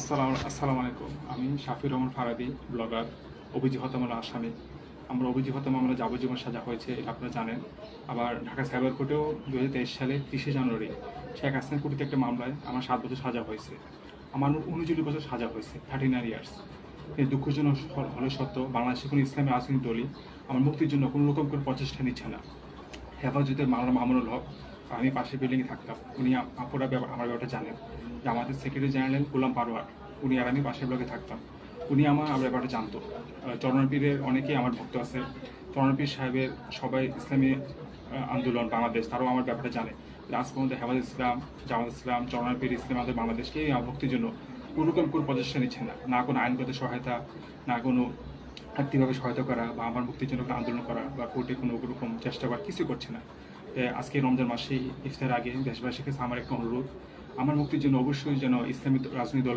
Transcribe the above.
আসসালাম আসসালামু আলাইকুম আমি শাফির রহমান ফারাদি, ব্লগার অভিজিৎ হত্যা আসামি। আমরা অভিজিৎ হত্যা মামলা যাবজ্জীবন সাজা হয়েছে এটা আপনারা জানেন। আবার ঢাকা সাইবার কোর্টেও দু হাজার তেইশ সালে তিরিশে জানুয়ারি শেখ হাসিনা কোটিতে একটা মামলায় আমার সাত বছর সাজা হয়েছে। আমার উনচল্লিশ বছর সাজা হয়েছে থার্টি নাইন ইয়ার্স দুঃখজনক হলে সত্য, বাংলাদেশে কোনো ইসলামী রাজনৈতিক দলই আমার মুক্তির জন্য কোনো রকম করে প্রচেষ্টা নিচ্ছে না। হেফাজতের মামলা মামুনুল হক আমি পাশের বিল্ডিংয়ে থাকতাম। উনি আপ- আপুরা আমার ব্যাপারটা জানেন যে আমাদের সেক্রেটারি জেনারেল গোলাম পারোয়ার উনি আর আমি পাশের ব্লকে থাকতাম। উনি আমার আমার ব্যাপারটা জানতো। চরণপীরের অনেকেই আমার ভক্ত আছে। চরণপীর সাহেবের সবাই ইসলামী আন্দোলন, বাংলাদেশ, তারাও আমার ব্যাপারটা জানে। রাজপন্থ হেফাজ ইসলাম, জামাত ইসলাম চরণপীর ইসলাম, আমাদের বাংলাদেশকে এই আমার ভক্তির জন্য কোনোরকম কোনো প্রচেষ্টা নিচ্ছে না। না কোনো আইনগত সহায়তা, না কোনো আর্থিকভাবে সহায়তা করা বা আমার মুক্তির জন্য আন্দোলন করা বা কোর্টে কোনো রকম চেষ্টা করা কিছু করছে না। আজকে রমজান মাসে ইফতার আগে দেশবাসীকে আমার একটা অনুরোধ। আমার মুক্তির জন্য অবশ্যই যেন ইসলামিক রাজনৈতিক দল